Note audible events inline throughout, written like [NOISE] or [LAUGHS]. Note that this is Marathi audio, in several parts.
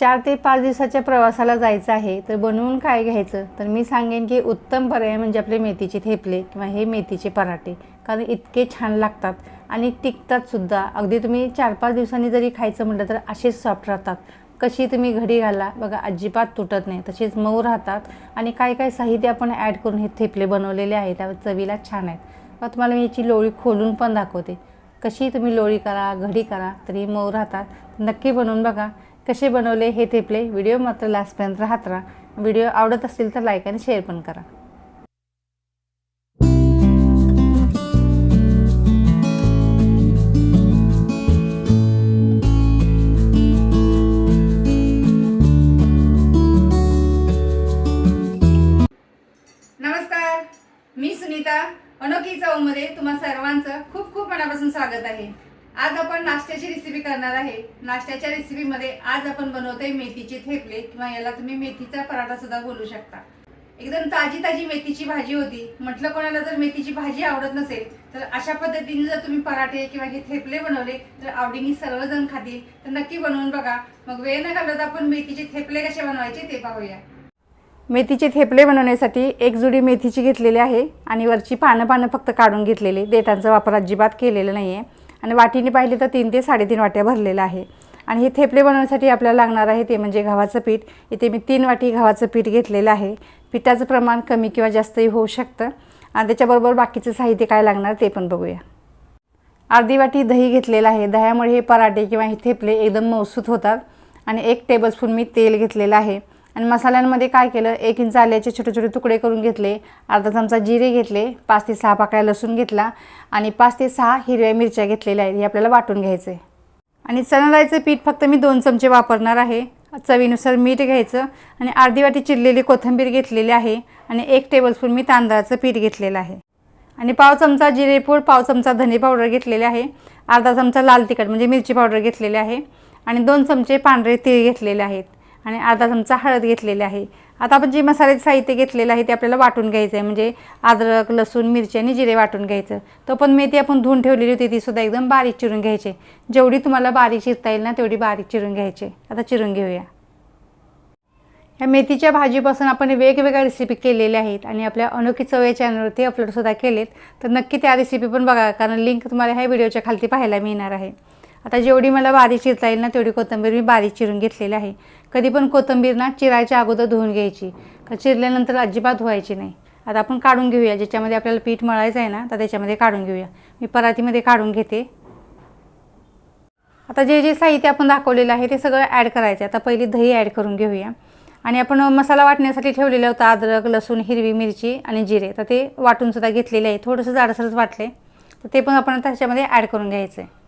चार ते पाच दिवसाच्या प्रवासाला जायचं आहे तर बनवून काय घ्यायचं? तर मी सांगेन की उत्तम पर्याय म्हणजे आपले मेथीचे थेपले किंवा हे मेथीचे पराठे. कारण इतके छान लागतात आणि टिकतातसुद्धा अगदी तुम्ही चार पाच दिवसांनी जरी खायचं म्हटलं तर असेच सॉफ्ट राहतात. कशी तुम्ही घडी घाला बघा अजिबात तुटत नाही. तसेच मऊ राहतात आणि काय काय साहित्य आपण ॲड करून हे थेपले बनवलेले आहेत त्या चवीला छान आहेत. मग तुम्हाला मी याची लोळी खोलून पण दाखवते. कशी तुम्ही लोळी करा घडी करा तरी मऊ राहतात. नक्की बनवून बघा. कसे बनवले हे थेपले व्हिडिओ मात्र लास्टपर्यंत राहत राहा. व्हिडिओ आवडत असतील तर लाईक आणि शेअर पण करा. नमस्कार मी सुनीता अनोखी चौमध्ये तुम्हा सर्वांचं खूप खूप मनापासून स्वागत आहे. आज आपण नाश्त्याची रेसिपी करणार आहे. नाश्त्याच्या रेसिपीमध्ये आज आपण बनवतोय मेथीचे थेपले. किंवा याला तुम्ही मेथीचा पराठा सुद्धा बोलू शकता. एकदम ताजी ताजी मेथीची भाजी होती. म्हटलं कोणाला जर मेथीची भाजी आवडत नसेल तर अशा पद्धतीने जर तुम्ही पराठे किंवा हे थेपले बनवले तर आवडीने सर्वजण खातील. तर नक्की बनवून बघा. मग वेळ न घालवता आपण मेथीचे थेपले कसे बनवायचे ते पाहूया. मेथीचे थेपले बनवण्यासाठी एक जुडी मेथीची घेतलेली आहे आणि वरची पानं पानं फक्त काढून घेतलेली. देठांचा वापर अजिबात केलेला नाही आहे आणि वाटीने पाहिली तर तीन ते साडेतीन वाट्या भरलेलं आहे. आणि हे थेपले बनवण्यासाठी आपल्याला लागणार आहे ते म्हणजे गव्हाचं पीठ. इथे मी तीन वाटी गव्हाचं पीठ घेतलेलं आहे. पिठाचं प्रमाण कमी किंवा जास्तही होऊ शकतं. आणि त्याच्याबरोबर बाकीचं साहित्य काय लागणार ते पण बघूया. अर्धी वाटी दही घेतलेलं आहे. दह्यामुळे हे पराठे किंवा हे थेपले एकदम मौसूत होतात. आणि एक टेबलस्पून मी तेल घेतलेलं आहे. आणि मसाल्यांमध्ये काय केलं? एक इंच आल्याचे छोटे छोटे तुकडे करून घेतले. अर्धा चमचा जिरे घेतले. पाच ते सहा पाकळ्या लसूण घेतला. आणि पाच ते सहा हिरव्या मिरच्या घेतलेल्या आहेत. हे आपल्याला वाटून घ्यायचं आहे आणि चणाडाळीचं पीठ फक्त मी दोन चमचे वापरणार आहे. चवीनुसार मीठ घ्यायचं. आणि अर्धी वाटी चिरलेली कोथिंबीर घेतलेली आहे. आणि एक टेबलस्पून मी तांदळाचं पीठ घेतलेलं आहे. आणि पाव चमचा जिरेपूड पाव चमचा धने पावडर घेतलेले आहे. अर्धा चमचा लाल तिखट म्हणजे मिरची पावडर घेतलेली आहे. आणि दोन चमचे पांढरे तीळ घेतलेले आहेत. आणि अर्धा चमचा हळद घेतलेली आहे. आता आपण जे मसाल्याचे साहित्य घेतलेलं आहे ते आपल्याला वाटून घ्यायचं आहे. म्हणजे अद्रक लसूण मिरची आणि जिरे वाटून घ्यायचं. तो पण मेथी आपण धुवून ठेवलेली होती ती सुद्धा एकदम बारीक चिरून घ्यायची. जेवढी तुम्हाला बारीक चिरता येईल ना तेवढी बारीक चिरून घ्यायची. आता चिरून घेऊया. ह्या मेथीच्या भाजीपासून आपण वेगवेगळ्या रेसिपी केलेल्या आहेत आणि आपल्या अनोखी चव या चॅनलवरती अपलोडसुद्धा केलेत. तर नक्की त्या रेसिपी पण बघा कारण लिंक तुम्हाला ह्या व्हिडिओच्या खालती पाहायला मिळणार आहे. आता जेवढी मला बारीक चिरता येईल ना तेवढी कोथिंबीर मी बारीक चिरून घेतलेली आहे. कधी पण कोथिंबीर ना चिरायच्या अगोदर धुवून घ्यायची. का चिरल्यानंतर अजिबात धुवायची नाही. आता आपण काढून घेऊया. ज्याच्यामध्ये आपल्याला पीठ मळायचं आहे ना तर त्याच्यामध्ये काढून घेऊया. मी परातीमध्ये काढून घेते. आता जे जे साहित्य आपण दाखवलेलं आहे ते सगळं ॲड करायचं आहे. आता पहिली दही ॲड करून घेऊया. आणि आपण मसाला वाटण्यासाठी ठेवलेलं होतं अद्रक लसूण हिरवी मिरची आणि जिरे. तर ते वाटूनसुद्धा घेतलेले आहे. थोडंसं जाडसरच वाटले तर ते पण आपण त्याच्यामध्ये ॲड करून घ्यायचं आहे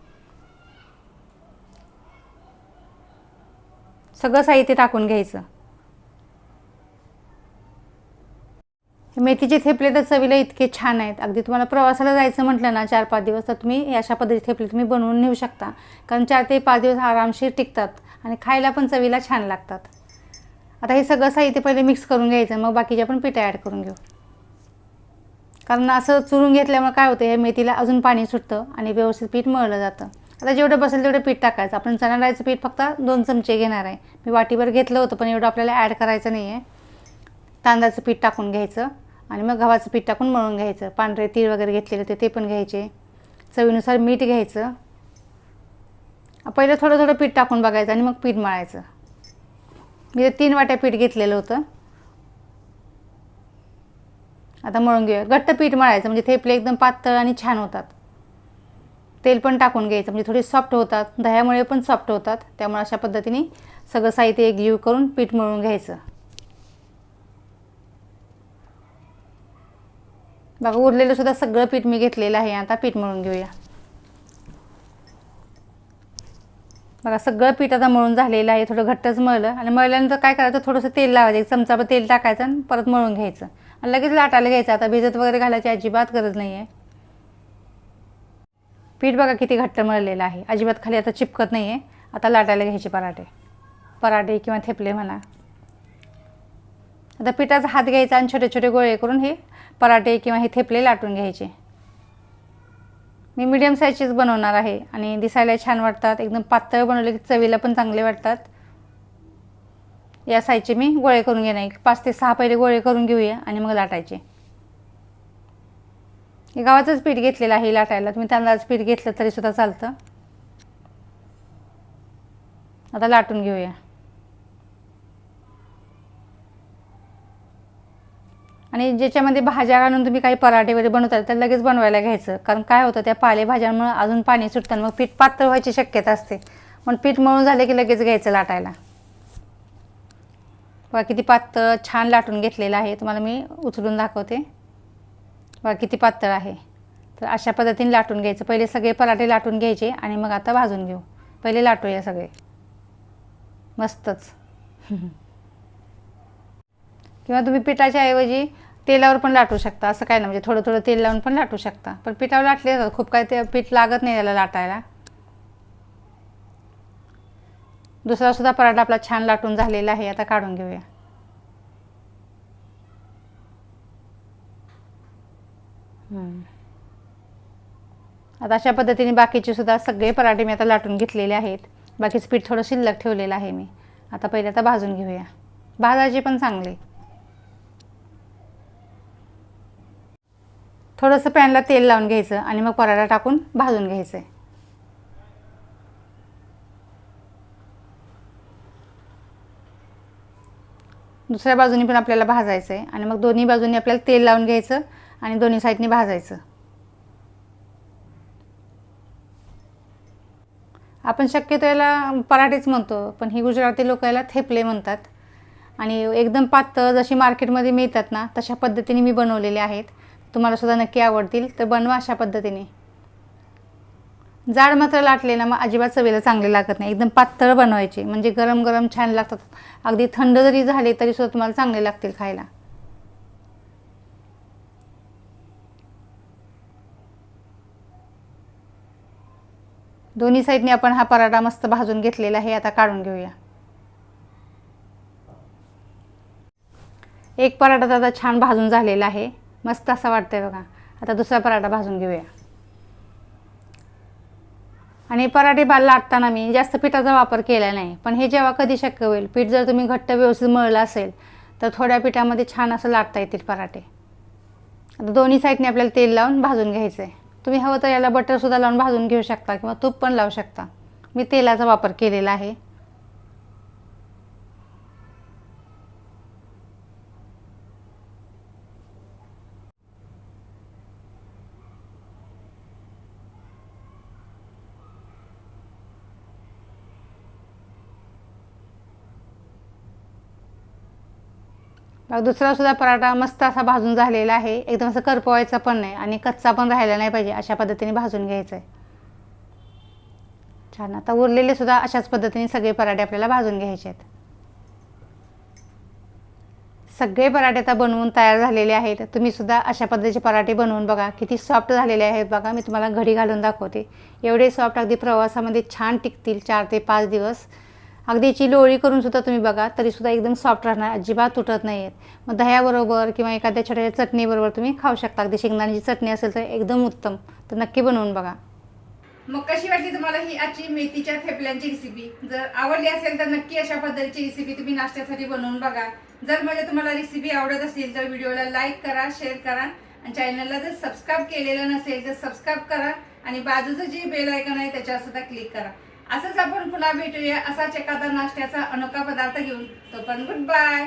सगळं साहित्य टाकून घ्यायचं. हे मेथीचे थेपले तर चवीला इतके छान आहेत. अगदी तुम्हाला प्रवासाला जायचं म्हटलं ना चार पाच दिवस तर तुम्ही अशा पद्धतीचे थेपले तुम्ही बनवून नेऊ शकता. कारण चार ते पाच दिवस आरामशीर टिकतात आणि खायला पण चवीला छान लागतात. आता हे सगळं साहित्य पहिले मिक्स करून घ्यायचं मग बाकीच्या पण पिठं ॲड करून घेऊ. कारण असं चुरून घेतल्यामुळे काय होतं हे मेथीला अजून पाणी सुटतं आणि व्यवस्थित पीठ मळलं जातं. आता जेवढं बसेल तेवढं पीठ टाकायचं. आपण चणा डाळीचं पीठ फक्त दोन चमचे घेणार आहे. मी वाटीभर घेतलं होतं पण एवढं आपल्याला ॲड करायचं नाही आहे तांदळाचं पीठ टाकून घ्यायचं आणि मग गव्हाचं पीठ टाकून मळून घ्यायचं. पांढरे तीळ वगैरे घेतलेले होते ते पण घ्यायचे. चवीनुसार मीठ घ्यायचं. पहिलं थोडं थोडं पीठ टाकून बघायचं आणि मग पीठ मळायचं. मी तीन वाट्या पीठ घेतलेलं होतं. आता मळून घेऊया. घट्ट पीठ मळायचं म्हणजे थेपले एकदम पातळ आणि छान होतात. तेल पण टाकून घ्यायचं म्हणजे थोडे सॉफ्ट होतात दह्यामुळे पण सॉफ्ट होतात. त्यामुळे अशा पद्धतीने सगळं साहित्य एक जीव करून पीठ मळून घ्यायचं. बघा उरलेलं सुद्धा सगळं पीठ मी घेतलेलं आहे. आता पीठ मळून घेऊया. बघा सगळं पीठ आता मळून झालेलं आहे. थोडं घट्टच मळलं. आणि मळल्यानंतर काय करायचं? थोडंसं तेल लावायचं. एक चमचाभर तेल टाकायचं आणि परत मळून घ्यायचं. आणि लगेच लाटायला घ्यायचं. आता भिजत वगैरे घालायची अजिबात गरज नाही आहे पीठ बघा किती घट्ट मळलेलं आहे. अजिबात खाली आता चिपकत नाही आहे आता लाटायला घ्यायचे पराठे. पराठे किंवा थेपले म्हणा. आता पिठाचा हात घ्यायचा आणि छोटे छोटे गोळे करून हे पराठे किंवा हे थेपले लाटून घ्यायचे. मी मीडियम साईजचेच बनवणार आहे आणि दिसायला छान वाटतात. एकदम पातळ बनवले की चवीला पण चांगले वाटतात. या साईजचे मी गोळे करून घेणार एक पाच ते सहा पहिले गोळे करून घेऊया आणि मग लाटायचे. हे गव्हाचंच पीठ घेतलेलं आहे लाटायला. तुम्ही तांदळाचं पीठ घेतलं तरी सुद्धा चालतं. आता लाटून घेऊया. आणि ज्याच्यामध्ये भाज्या घालून तुम्ही काही पराठे वगैरे बनवता तर लगेच बनवायला घ्यायचं. कारण काय होतं त्या पालेभाज्यांमुळे अजून पाणी सुटतं मग पीठ पातळ व्हायची शक्यता असते. पण पीठ मळून झाले की लगेच घ्यायचं लाटायला. बघा किती पातळ छान लाटून घेतलेलं आहे. तुम्हाला मी उचलून दाखवते. बघा किती पातळ आहे. तर अशा पद्धतीने लाटून घ्यायचं. पहिले सगळे पराठे लाटून घ्यायचे आणि मग आता भाजून घेऊ. पहिले लाटूया सगळे. मस्तच. [LAUGHS] किंवा तुम्ही पिठाच्या ऐवजी तेलावर पण लाटू शकता. असं काय ना म्हणजे थोडं थोडं तेल लावून पण लाटू शकता. पण पिठावर लाटले जातात खूप काय ते पीठ लागत नाही याला लाटायला. दुसरासुद्धा पराठा आपला छान लाटून झालेला आहे. आता काढून घेऊया. आता अशा पद्धतीने बाकीचे सुद्धा सगळे पराठे मी आता लाटून घेतलेले आहेत. बाकीचं पीठ थोडं शिल्लक ठेवलेलं आहे मी. आता पहिले आता भाजून घेऊया. भाजायचे पण चांगले. थोडंसं पॅनला तेल लावून घ्यायचं आणि मग पराठा टाकून भाजून घ्यायचं. आहे दुसऱ्या बाजूनी पण आपल्याला भाजायचं आहे आणि मग दोन्ही बाजूनी आपल्याला तेल लावून घ्यायचं आणि दोन्ही साईडनी भाजायचं. आपण शक्यतो याला पराठेच म्हणतो पण ही गुजराती लोक याला थेपले म्हणतात. आणि एकदम पातळ जशी मार्केटमध्ये मिळतात ना तशा पद्धतीने मी बनवलेले आहेत. तुम्हाला सुद्धा नक्की आवडतील तर बनवा अशा पद्धतीने. जाड मात्र लाटले ना मग अजिबात चवीला चांगले लागत नाही. एकदम पातळ बनवायचे म्हणजे गरम गरम छान लागतात. अगदी थंड जरी झाले तरी सुद्धा तुम्हाला चांगले लागतील खायला. दोन्ही साईडने आपण हा पराठा मस्त भाजून घेतलेला आहे आता काढून घेऊया. एक पराठा तर आता छान भाजून झालेला आहे. मस्त असा वाटतंय बघा. आता दुसरा पराठा भाजून घेऊया. आणि पराठे बाल लाटताना मी जास्त पिठाचा वापर केला नाही पण हे जेव्हा कधी शक्य होईल पीठ जर तुम्ही घट्ट व्यवस्थित मळलं असेल तर थोड्या पिठामध्ये छान असं लाटता येतील पराठे. आता दोन्ही साईडने आपल्याला तेल लावून भाजून घ्यायचं आहे तुम्ही हवं तर याला बटरसुद्धा लावून भाजून घेऊ शकता किंवा तूप पण लावू शकता. मी तेलाचा वापर केलेला आहे मग दुसरा सुद्धा पराठा मस्त असा भाजून झालेला आहे. एकदम असं करपवायचा पण नाही आणि कच्चा पण राहिला नाही पाहिजे अशा पद्धतीने भाजून घ्यायचं आहे छान. आता उरलेले सुद्धा अशाच पद्धतीने सगळे पराठे आपल्याला भाजून घ्यायचे आहेत. सगळे पराठे आता बनवून तयार झालेले आहेत. तुम्ही सुद्धा अशा पद्धतीचे पराठे बनवून बघा. किती सॉफ्ट झालेले आहेत बघा. मी तुम्हाला घडी घालून दाखवते. एवढे सॉफ्ट अगदी प्रवासामध्ये छान टिकतील चार ते पाच दिवस. अगदी याची लोळी करून सुद्धा तुम्ही बघा तरीसुद्धा एकदम सॉफ्ट राहणार अजिबात तुटत नाही आहेत मग दह्याबरोबर किंवा एखाद्या छोट्या चटणीबरोबर तुम्ही खाऊ शकता. अगदी शेंगदाण्याची चटणी असेल तर एकदम उत्तम. तर नक्की बनवून बघा. मग कशी वाटली तुम्हाला ही आजची मेथीच्या थेपल्यांची रेसिपी जर आवडली असेल तर नक्की अशा पद्धतीची रेसिपी तुम्ही नाश्त्यासाठी बनवून बघा. जर म्हणजे तुम्हाला रेसिपी आवडत असेल तर व्हिडिओला लाईक करा शेअर करा. आणि चॅनलला जर सबस्क्राईब केलेलं नसेल तर सबस्क्राईब करा. आणि बाजूचं जे बेल आयकॉन आहे त्याच्यावर सुद्धा क्लिक करा. असंच आपण पुन्हा भेटूया. असाच एखादा नाश्त्याचा अनोखा पदार्थ घेऊन. तो पण गुड बाय.